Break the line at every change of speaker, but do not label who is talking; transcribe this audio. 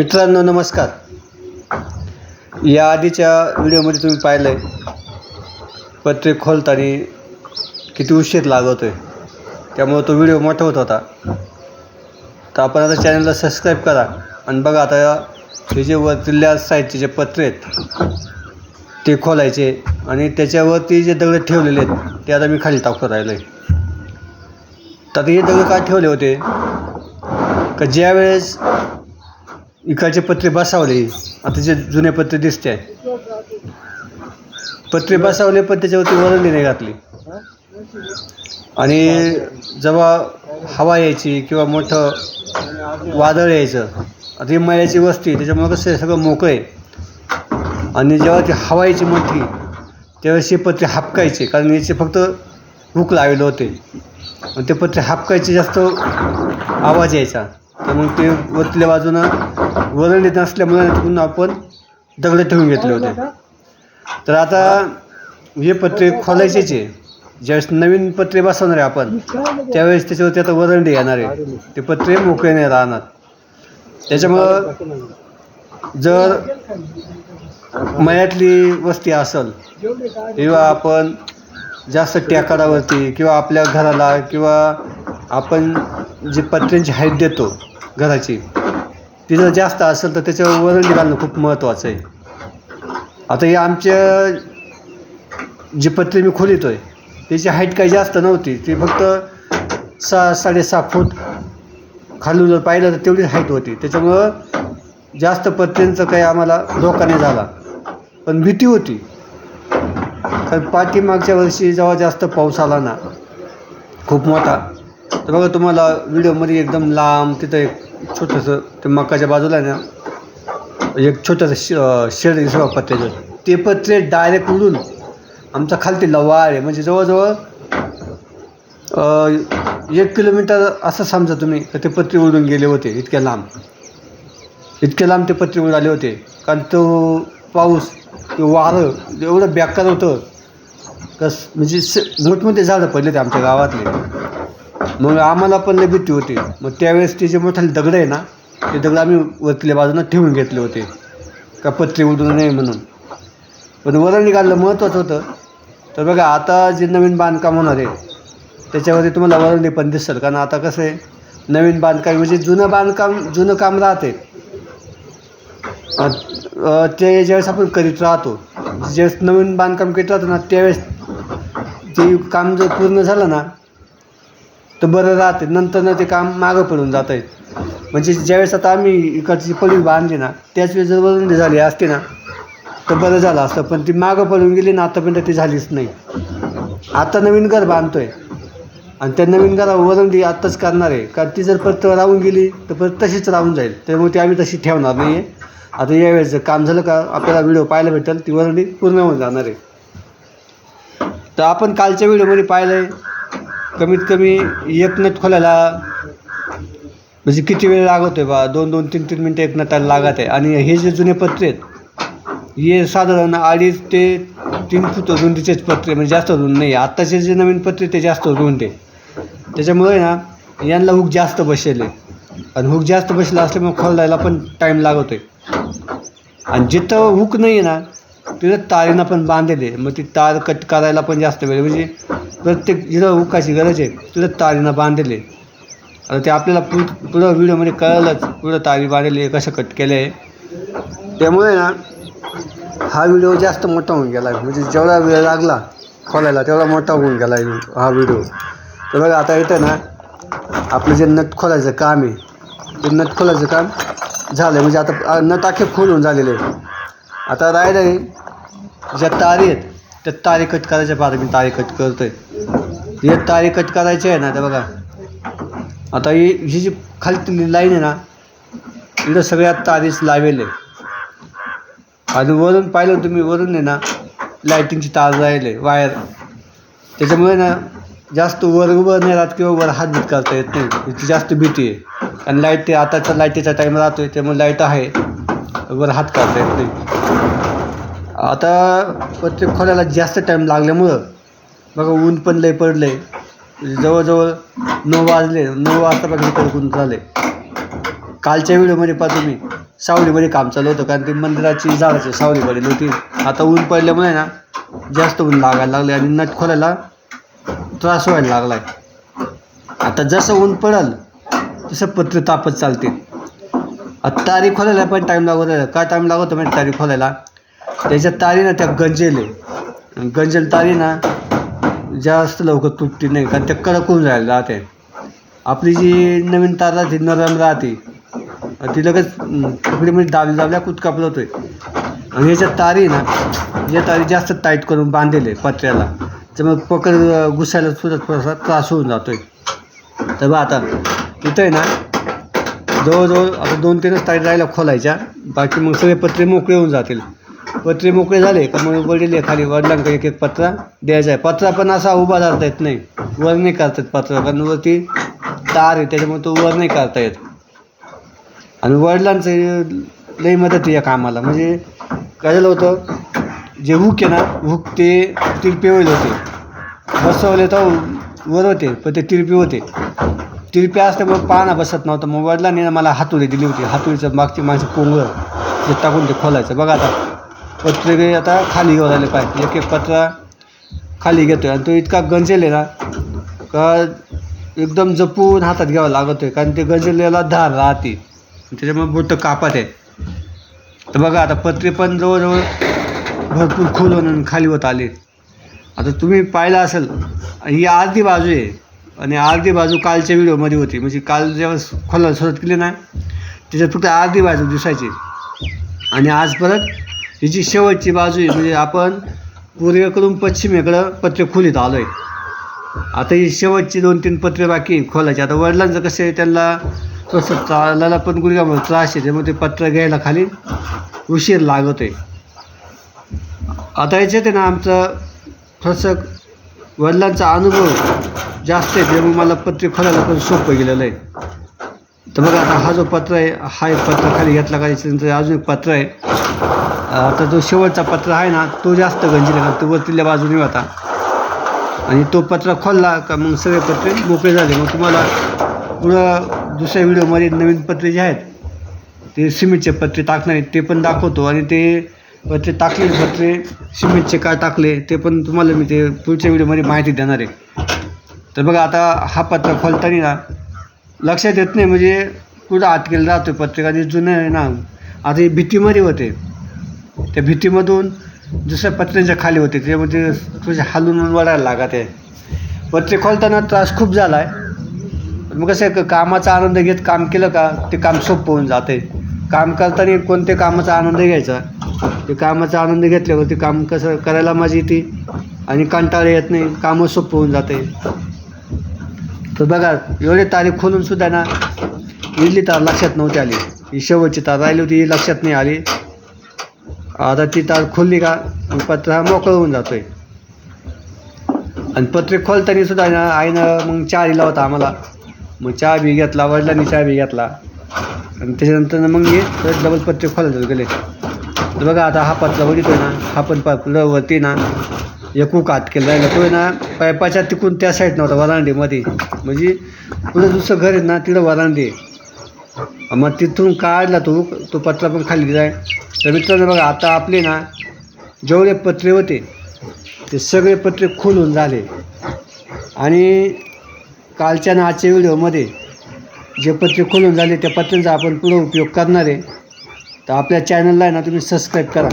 मित्रांनो नमस्कार. या आधीच्या व्हिडिओमध्ये तुम्ही पाहिलं आहे पत्रे खोलताना किती उशीर लागवतो आहे त्यामुळं तो व्हिडिओ मोठा होत होता. तर आपण आता चॅनलला सबस्क्राईब करा आणि बघा आता हे जे वरतील्या साईडचे जे पत्रे आहेत ते खोलायचे आणि त्याच्यावरती जे दगड ठेवलेले आहेत ते आता मी खाली टाकत राहिलो आहे तर हे दगड काय ठेवले होते? का ज्यावेळेस इकडचे पत्रे बसावले. आता जे जुने पत्रे दिसते. आहे पत्रे बसावले पण त्याच्यावरती वरंडी नाही घातली. आणि जेव्हा हवा यायची किंवा मोठं वादळ यायचं आता ही मैलाची वस्ती त्याच्यामुळं कसं सगळं मोकळं आहे. आणि जेव्हा ती हवा यायची मोठी त्यावेळेस हे पत्रे हापकायचे कारण याचे फक्त हुक लावले होते. आणि ते पत्रे हापकायचे जास्त आवाज यायचा. तर मग ते वरतल्या बाजूनं वरण येत नसल्यामुळे तिकडून आपण दगड ठेवून घेतले होते. तर आता हे पत्रे खोलायचेच आहे. ज्यावेळेस नवीन पत्रे बसवणार आहे आपण त्यावेळेस त्याच्यावरती आता वरंडी येणार आहे. ते पत्रे मोकळे नाही राहणार. त्याच्यामुळं जर मयातली वस्ती असेल किंवा आपण जास्त टेकाडावरती किंवा आपल्या घराला किंवा आपण जी पत्र्यांची हाईट देतो घराची ती जर जास्त असेल तर त्याच्यावर वरंडी घालणं खूप महत्त्वाचं आहे. आता हे आमच्या जी पत्रे मी खोलीतो आहे त्याची हाईट काही जास्त नव्हती ती फक्त सा साडेसहा फूट खालून जर पाहिलं तर तेवढीच हाईट होती. त्याच्यामुळं जास्त पत्र्यांचं काही आम्हाला धोका नाही झाला. पण भीती होती. कारण पाठीमागच्या वर्षी जेव्हा जास्त पाऊस आला ना खूप मोठा तर बघा तुम्हाला व्हिडिओमध्ये एकदम लांब तिथं एक छोटंसं ते मकाच्या बाजूला आहे ना एक छोटंसं श शेड दिसवा पत्र्याचं. ते पत्रे डायरेक्ट उडून आमचा खालती लवाळ आहे. म्हणजे जवळजवळ एक किलोमीटर असं समजा तुम्ही तर ते पत्रे उडून गेले होते इतक्या लांब. इतके लांब ते पत्रे उडाले होते. कारण तो पाऊस ते वारं एवढं बेकार होतं. कस म्हणजे स मोठमोठे झाडं पडले ते आमच्या गावातले. मग आम्हाला पण लय भीती होती. मग त्यावेळेस ते जे मोठाले दगड आहे ना ते दगड आम्ही वरतील्या बाजूनं ठेवून घेतले होते. का पत्रे उडू नये म्हणून. पण वरण निघालं महत्त्वाचं होतं. तर बघा आता जे नवीन बांधकाम होणार आहे त्याच्यावरती तुम्हाला वरंडी पण दिसेल. कारण आता कसं आहे नवीन बांधकाम म्हणजे जुनं बांधकाम जुनं काम राहते. ते ज्यावेळेस आपण करीत राहतो ज्यावेळेस नवीन बांधकाम करीत राहतो ना त्यावेळेस ते काम जर पूर्ण झालं ना तर बरं राहते. नंतर ना ते काम मागं पडून जात आहे म्हणजे ज्यावेळेस आता आम्ही इकडची पडी बांधली ना त्याच वेळेस जर वरंडी झाली असते ना तर बरं झालं असतं. पण ती मागं पडून गेली ना आतापर्यंत ती झालीच नाही. आता नवीन घर बांधतोय. आणि त्या नवीन घरावर वरंडी आत्ताच करणार आहे. कारण ती जर परत राहून गेली तर परत तशीच राहून जाईल. त्यामुळे ती आम्ही तशी ठेवणार नाही आहे आता यावेळेस जर काम झालं का आपल्याला व्हिडिओ पाहायला भेटेल ती वरंडी पूर्ण होऊन जाणार आहे. तर आपण कालच्या व्हिडिओमध्ये पाहिलं आहे कमीत कमी एक नट खोलायला म्हणजे किती वेळ लागत आहे बा? दोन दोन तीन तीन मिनटं एक नटाला लागत आहे. आणि हे जे जुने पत्रे आहेत हे साधारण अडीच ते तीन फूट रुंदीचेच पत्रे म्हणजे जास्त रुंद नाही. आत्ताचे जे नवीन पत्रे ते जास्त रुंद आहे त्याच्यामुळे ना यांना हुक जास्त बसेल आहे आणि हुक जास्त बसला असल्यामुळे खोलायला पण टाईम लागतो आहे आणि जिथं हुक नाही आहे ना तिथं तारीनं पण बांधलेले मग ती तार कट करायला पण जास्त वेळ म्हणजे प्रत्येक जिथं हुकाची गरज आहे तिथं तारीनं बांधले आता ते आपल्याला पुढ पुढं व्हिडिओमध्ये कळलंच पुढं तारी बांधलेली आहे कसं कट केलं आहे त्यामुळे ना हा व्हिडिओ जास्त मोठा होऊन गेला. आहे म्हणजे जेवढा वेळ लागला खोलायला तेवढा मोठा होऊन गेला आहे हा व्हिडिओ. तर बघा आता येतं ना आपलं जे नट खोलायचं काम आहे ते नट खोलायचं काम झालं आहे म्हणजे आता आ- नट अख्खे खोलून झालेले आता राहिलं आहे ज्या तारी आहेत त्या तारी कट करायच्या बाद मी तारी कट करतो आहे जे तारी कट करायचे आहे ना तर बघा. आता ही ही जी खालची लाईन आहे ना इथं सगळ्यात तारीच लावेल. आहे आणि वरून पाहिलं तुम्ही वरून आहे ना लाईटिंगची तार राहिले वायर त्याच्यामुळे ना जास्त वर उभं नाही राहत किंवा वर हात बीत करता येत नाही. याची जास्त भीती आहे. आणि लाइट ते आताचा लाईटीचा टाईम राहतो आहे त्यामुळे लाइट आहे. वर हात काढता येत नाही. आता प्रत्येक खोल्याला जास्त टाईम लागल्यामुळं बघा ऊन पण लय पडलं आहे जवळजवळ नऊ वाजले नऊ वाजता बघा इकडे ऊन झाले कालच्या व्हिडिओमध्ये पहा तुम्ही सावलीमध्ये काम चालू होतं कारण ते मंदिराची झाडाची सावली पडलेली होती. आता ऊन पडल्यामुळे ना जास्त ऊन लागायला लागले आणि नट खोलायला त्रास व्हायला लागला आहे आता जसं ऊन पडल तसं पत्र तापत चालते. आता तारी खोलायला पण टाईम लागत काय टाईम लागतो म्हणजे तारी खोलायला? त्याच्या तारी ना त्या गंजेल गंजेल तारी ना जास्त लवकर तुटते नाही कारण ते कडक होऊन जायला राहते आपली जी नवीन तार राहते नरम राहते ती लगेच तुकडीमध्ये दाबल्या दाबल्या कुचकापत होतोय आणि ह्याच्या तारी ना या तारी जास्त टाईट करून बांधलेले पत्र्याला. त्यामुळे पकड घुसायला सुद्धा थोडासा त्रास होऊन जातोय. तर मग आता इथं आहे ना जवळजवळ आता दोन तीनच तारी राहिल्या खोलायच्या बाकी मग सगळे पत्रे मोकळे होऊन जातील. पत्रे मोकळे झाले का मग वडील खाली वडिलांकडे एक एक पत्रा द्यायचा आहे. पत्रा पण असा उभा राहता येत नाही. वर नाही करता येत पत्रा कारण वरती तार आहे त्याच्यामुळे तो वर नाही करता येत. आणि वडिलांचं लई मदत या कामाला. म्हणजे काय झालं होतं जे हुक आहे ना हुक ते तिरपे होते. बसवले तर वर होते पण ते तिरपे होते. तिरपे असल्यामुळे पाना बसत नव्हतं. मग वडिलांनी मला हातोडी दिली होती. हातोडीचं मागची माणसं पोंगळ ते टाकून ते खोलायचं. बघा आता पत्रे आता खाली घेऊन आले पाहिजे एक एक पत्रा खाली घेतो आहे आणि तो इतका गंजेल आहे ना का एकदम जपून हातात घ्यावा लागतो आहे कारण ते गंजलेला धार राहते. त्याच्यामुळे बोटं कापत आहे. तर बघा आता पत्रे पण जवळजवळ भरपूर खोलून आणि खाली होत आले. आता तुम्ही पाहिलं असेल ही अर्धी बाजू आहे. आणि अर्धी बाजू कालच्या व्हिडिओमध्ये होती. म्हणजे काल जेव्हा खोलायला सुरुवात केली ना त्याच्यात फक्त अर्धी बाजू दिसायची. आणि आज परत हिची शेवटची बाजू आहे म्हणजे आपण पूर्वेकडून पश्चिमेकडं पत्रे खोलीत आलो आहे आता ही शेवटची दोन तीन पत्रे बाकी खोलायची आता वडिलांचं कसं आहे त्यांना थोडंसं चालायला पण गुडघ्यामुळे त्रास आहे त्यामुळे ते पत्र घ्यायला खाली उशीर लागत आहे आता याच्यात आहे ना आमचं थोडंसं वडिलांचा अनुभव जास्त आहे त्यामुळे मला पत्रे खोलायला पण सोपं गेलेलं आहे. तर बघा आता हा जो पत्र आहे हा एक पत्र खाली घेतला का त्याच्यानंतर अजून एक पत्र आहे. आता जो शेवटचा पत्र आहे ना तो जास्त गंजीला का तो वरतील्या बाजूने होता. आणि तो पत्रा खोलला का मग सगळे पत्रे मोकळे झाले. मग तुम्हाला पुढं दुसऱ्या व्हिडिओमध्ये नवीन पत्रे जे आहेत ते सिमेंटचे पत्रे टाकणार आहेत ते पण दाखवतो. आणि ते पत्रे टाकलेले पत्रे सिमेंटचे काय टाकले ते पण तुम्हाला मी ते पुढच्या व्हिडिओमध्ये माहिती देणार आहे. तर बघा आता हा पत्रा खोलताना लक्षात येत नाही म्हणजे कुठं आत केलं राहतो पत्रिका जुनं आहे ना. आता हे भीतीमध्ये होते. त्या भीतीमधून दुसऱ्या पत्र्यांच्या खाली होते त्यामध्ये थोडेसे हलून वडायला लागत आहे. पत्रे खोलताना त्रास खूप झाला आहे मग कसं आहे का कामाचा आनंद घेत काम केलं का ते काम सोपं होऊन जाते काम करताना कोणत्या कामाचा आनंद घ्यायचा? ते कामाचा आनंद घेतल्यावर ते काम कसं करायला माझी येते आणि कंटाळा येत नाही कामं सोपं होऊन जाते तर बघा एवढे तारीख खोलून सुद्धा ना इडली तार लक्षात नव्हती आली. ही शेवटची तार राहिली होती ही लक्षात नाही आली. आता ती तार खोलली का पत्र हा मोकळं होऊन जातो आहे आणि पत्रे खोलताना सुद्धा ना आईनं मग चहा दिला होता आम्हाला. मग चहा बी घेतला वडिलांनी चहा बी घेतला. आणि त्याच्यानंतर मग हे परत डबल पत्रे खोलायला गेले. तर बघा आता हा पत्रा बघितोय ना हा पण पत्र वरती ना एकू कात केलं राहिला तो आहे ना पायपाच्या तिकून त्या साईड नव्हता वरांडीमध्ये. म्हणजे पुढं दुसरं घर आहे ना तिथं वरांडी आहे. मग तिथून काढला तो तो पत्रा पण खाली जाय तर मित्रांनो बघा आता आपले ना जेवढे पत्रे होते ते सगळे पत्रे खोलून झाले. आणि कालच्या ना आजच्या व्हिडिओमध्ये जे पत्रे खोलून झाले त्या पत्र्यांचा आपण पुढं उपयोग करणार आहे. तर आपल्या चॅनलला आहे ना तुम्ही सबस्क्राईब करा.